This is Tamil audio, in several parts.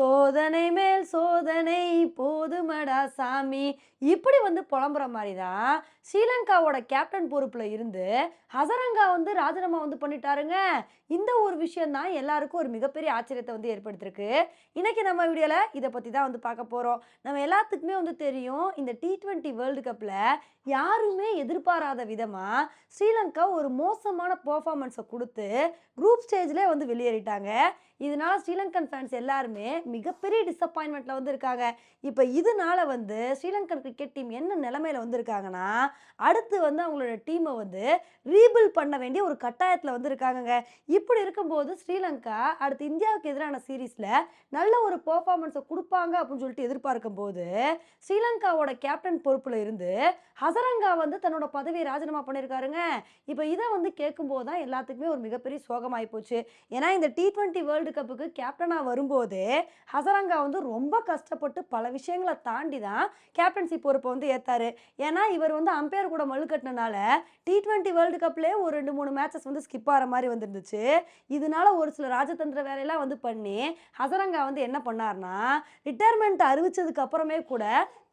சோதனை மேல் சோதனை போதுமடா சாமி. இப்படி வந்து புலம்புற மாதிரி தான் ஸ்ரீலங்காவோட கேப்டன் பொறுப்பில் இருந்து ஹசரங்கா வந்து ராஜினாமா வந்து பண்ணிட்டாருங்க. இந்த ஒரு விஷயம் தான் எல்லாருக்கும் ஒரு மிகப்பெரிய ஆச்சரியத்தை வந்து ஏற்படுத்திருக்கு. இன்றைக்கி நம்ம வீடியோவில் இதை பற்றி தான் வந்து பார்க்க போகிறோம் நம்ம எல்லாத்துக்குமே வந்து தெரியும் இந்த டி ட்வெண்ட்டி வேர்ல்டு கப்பில் யாருமே எதிர்பாராத விதமாக ஸ்ரீலங்கா ஒரு மோசமான பர்ஃபார்மன்ஸை கொடுத்து குரூப் ஸ்டேஜ்லேயே வந்து வெளியேறிட்டாங்க. இதனால ஸ்ரீலங்கன் ஃபேன்ஸ் எல்லாருமே மிகப்பெரிய டிசப்பாயின்மெண்ட்ல வந்து இருக்காங்க இப்போ இதனால வந்து ஸ்ரீலங்கன் கிரிக்கெட் டீம் என்ன நிலைமையில வந்திருக்காங்கன்னா அடுத்து வந்து அவங்களோட டீமை வந்து ரீபில் பண்ண வேண்டிய ஒரு கட்டாயத்தில் வந்து இருக்காங்கங்க இப்படி இருக்கும்போது ஸ்ரீலங்கா அடுத்து இந்தியாவுக்கு எதிரான சீரீஸில் நல்ல ஒரு பர்ஃபார்மன்ஸை கொடுப்பாங்க அப்படின்னு சொல்லிட்டு எதிர்பார்க்கும் போது ஸ்ரீலங்காவோட கேப்டன் பொறுப்பில் இருந்து ஹசரங்கா வந்து தன்னோட பதவியை ராஜினாமா பண்ணியிருக்காருங்க இப்போ இதை வந்து கேட்கும்போது தான் எல்லாத்துக்குமே ஒரு மிகப்பெரிய சோகமாகி போச்சு. ஏன்னா இந்த டி ட்வெண்ட்டி வேர்ல்டு கப்புக்கு கேப்டனாக வரும்போது ஹசரங்கா வந்து ரொம்ப கஷ்டப்பட்டு பல விஷயங்களை தாண்டி தான் கேப்டன்சி பொறுப்பை வந்து ஏற்றாரு ஏன்னா இவர் வந்து அம்பையர் கூட மல்லு கட்டினனால டி ட்வெண்ட்டி வேர்ல்டு கப்லேயே ஒரு ரெண்டு மூணு மேட்சஸ் வந்து ஸ்கிப் ஆகிற மாதிரி வந்துருந்துச்சு. இதனால ஒரு சில ராஜதந்திர வேலையெல்லாம் வந்து பண்ணி ஹசரங்கா வந்து என்ன பண்ணார்னா ரிட்டையர்மெண்ட் அறிவிச்சதுக்கு அப்புறமே கூட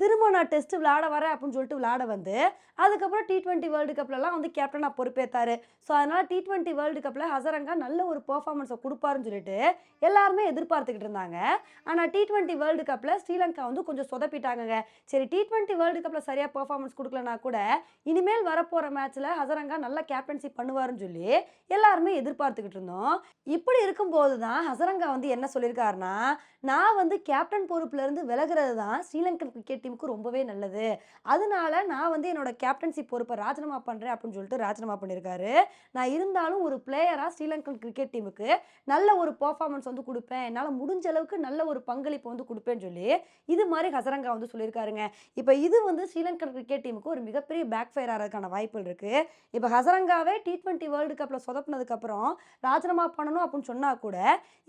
திரும்ப நான் டெஸ்ட் விளாட வரேன் அப்படின்னு சொல்லிட்டு விளையாட வந்து அதுக்கப்புறம் டி ட்வெண்ட்டி வேர்ல்டு கப்லலாம் வந்து கேப்டனாக பொறுப்பேற்றாரு ஸோ அதனால் டி ட்வெண்ட்டி வேர்ல்டு கப்பில் ஹசரங்கா நல்ல ஒரு பர்ஃபார்மன்ஸை கொடுப்பாருன்னு சொல்லிட்டு எல்லாருமே எதிர்பார்த்துக்கிட்டு இருந்தாங்க. ஆனால் டி ட்வெண்ட்டி வேர்ல்டு கப்பில் ஸ்ரீலங்கா வந்து கொஞ்சம் சொதப்பிட்டாங்கங்க. சரி டி ட்வெண்ட்டி வேர்ல்டு கப்பில் சரியாக பெர்ஃபார்மன்ஸ் கொடுக்கலனா கூட இனிமேல் வரப்போகிற மேட்ச்சில் ஹசரங்கா நல்லா கேப்டன்சி பண்ணுவாருன்னு சொல்லி எல்லாருமே எதிர்பார்த்துக்கிட்டு இருந்தோம். இப்படி இருக்கும்போது தான் ஹசரங்கா வந்து என்ன சொல்லியிருக்காருன்னா நான் வந்து கேப்டன் பொறுப்புலேருந்து விலகிறது தான் ஸ்ரீலங்கன் கிரிக்கெட் டீமுக்கு ரொம்பவே நல்லது. அதனால நான் வந்து என்னோட கேப்டன்சி பொறுப்பை ராஜினாமா பண்ணுறேன் அப்படின்னு சொல்லிட்டு ராஜினாமா பண்ணியிருக்காரு. நான் இருந்தாலும் ஒரு பிளேயராக ஸ்ரீலங்கன் கிரிக்கெட் டீமுக்கு நல்ல ஒரு பெர்ஃபார்மன்ஸ் வந்து கொடுப்பேன். என்னால் முடிஞ்ச அளவுக்கு நல்ல ஒரு பங்களிப்பு வந்து கொடுப்பேன்னு சொல்லி இது மாதிரி ஹசரங்கா வந்து சொல்லியிருக்காருங்க. இப்போ இது வந்து ஸ்ரீலங்கன் கிரிக்கெட் டீமுக்கு ஒரு மிகப்பெரிய பேக் ஃபயர் ஆகிறதுக்கான வாய்ப்புகள் இருக்குது இப்போ ஹசரங்காவே டி ட்வெண்ட்டி வேர்ல்டு கப்பில் சொதப்பினதுக்கப்புறம் ராஜினாமா பண்ணணும் அப்படின்னு சொன்னால் கூட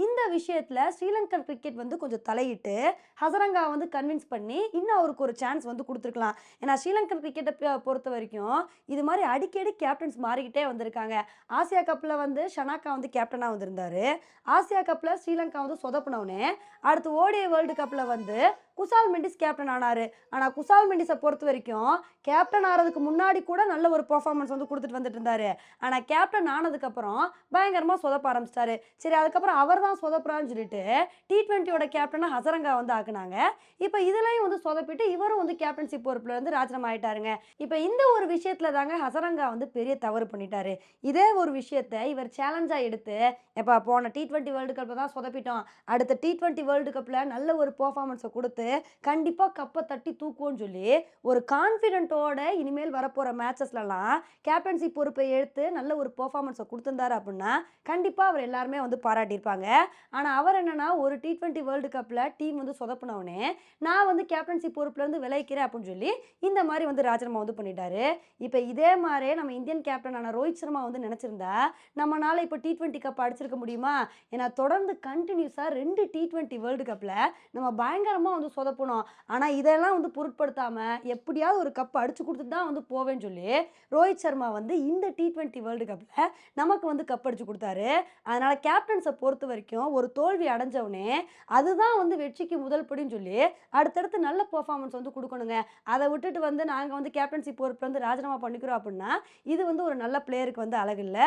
இந்த விஷயத்தில் ஸ்ரீலங்கன் கிரிக்கெட் வந்து கொஞ்சம் தலையிட்டு ஹசரங்கா வந்து கன்வின்ஸ் பண்ணி இன்னும் அவருக்கு ஒரு சான்ஸ் வந்து கொடுத்துருக்கலாம். ஏன்னா ஸ்ரீலங்கன் கிரிக்கெட்டை பொறுத்த வரைக்கும் இது மாதிரி அடிக்கடி கேப்டன்ஸ் மாறிக்கிட்டே வந்திருக்காங்க. ஆசியா கப்பில் வந்து ஷனாக்கா வந்து கேப்டனாக வந்திருந்தார். ஆசியா கப்பில் ஸ்ரீலங்கா வந்து சொதப்பினவுனே அடுத்து ஓடிஐ வேர்ல்டு கப்பில் வந்து குசால் மெண்டிஸ் கேப்டன் ஆனார். ஆனால் குசால் மெண்டிஸை பொறுத்த வரைக்கும் கேப்டன் ஆகிறதுக்கு முன்னாடி கூட நல்ல ஒரு பெர்ஃபார்மன்ஸ் வந்து கொடுத்துட்டு வந்துட்டு இருந்தார். ஆனால் கேப்டன் ஆனதுக்கப்புறம் பயங்கரமாக சொதப்ப ஆரம்பிச்சிட்டாரு. சரி அதுக்கப்புறம் அவர் தான் சொதப்புறான்னு சொல்லிட்டு டி ட்வெண்ட்டியோட கேப்டனை ஹசரங்கா வந்து ஆக்குனாங்க. இப்போ இதுலேயும் வந்து சொதப்பிட்டு இவரும் வந்து கேப்டன்ஷிப் பொறுப்பில் வந்து ராஜினாமா ஆயிட்டாருங்க. இப்போ இந்த ஒரு விஷயத்தில் தாங்க ஹசரங்கா வந்து பெரிய தவறு பண்ணிட்டாரு. இதே ஒரு விஷயத்தை இவர் சேலஞ்சாக எடுத்து எப்போ போன டி ட்வெண்ட்டி வேர்ல்டு கப்பில் தான் சொதப்பிட்டோம். அடுத்த டி ட்வெண்ட்டி வேர்ல்டு கப்பில் நல்ல ஒரு பர்ஃபார்மன்ஸை கொடுத்து கண்டிப்பாக கப்பை தட்டி தூக்குவோன்னு சொல்லி ஒரு கான்ஃபிடென்ட்டோட இனிமேல் வரப்போகிற மேட்சஸ்லலாம் கேப்டன்சி பொறுப்பை எடுத்து நல்ல ஒரு பெர்ஃபார்மன்ஸை கொடுத்துருந்தாரு அப்படின்னா கண்டிப்பாக அவர் எல்லாருமே வந்து பாராட்டியிருப்பாங்க. ஆனால் அவர் என்னென்னா ஒரு டி ட்வெண்ட்டி வேர்ல்டு கப்பில் டீம் வந்து சொதப்பினவுனே நான் வந்து கேப்டன்சி பொறுப்புலேருந்து விளைக்கிறேன் அப்படின்னு சொல்லி இந்த மாதிரி வந்து ராஜினாமா வந்து பண்ணிட்டாரு. இப்போ இதே மாதிரி நம்ம இந்தியன் கேப்டனான ரோஹித் சர்மா வந்து நினச்சிருந்தா நம்மளால் இப்போ டி ட்வெண்ட்டி கப் அடிச்சிருக்க முடியுமா? ஏன்னா தொடர்ந்து கண்டினியூஸாக ரெண்டு டி ட்வெண்ட்டி வேர்ல்டு கப்பில் நம்ம பயங்கரமாக வந்து சொதப்பணும். ஆனால் இதெல்லாம் வந்து பொருட்படுத்தாமல் எப்படியாவது ஒரு கப் அடிச்சு கொடுத்துட்டு தான் வந்து போவேன்னு சொல்லி ரோஹித் சர்மா வந்து இந்த டி ட்வெண்ட்டி வேர்ல்டு கப்பில் நமக்கு வந்து கப் அடிச்சு கொடுத்தாரு. அதனால் கேப்டன்ஸை பொறுத்த வரைக்கும் ஒரு தோல்வி அடைஞ்சவுடனே அதுதான் வந்து வெற்றிக்கு முதல் படின்னு சொல்லி அடுத்தடுத்து நல்ல பர்ஃபார்மன்ஸ் வந்து கொடுக்கணுங்க. அதை விட்டுட்டு வந்து நாங்கள் வந்து கேப்டன்சி பொறுப்பில் வந்து ராஜினாமா பண்ணிக்கிறோம் அப்படின்னா இது வந்து ஒரு நல்ல பிளேயருக்கு வந்து அழகில்லை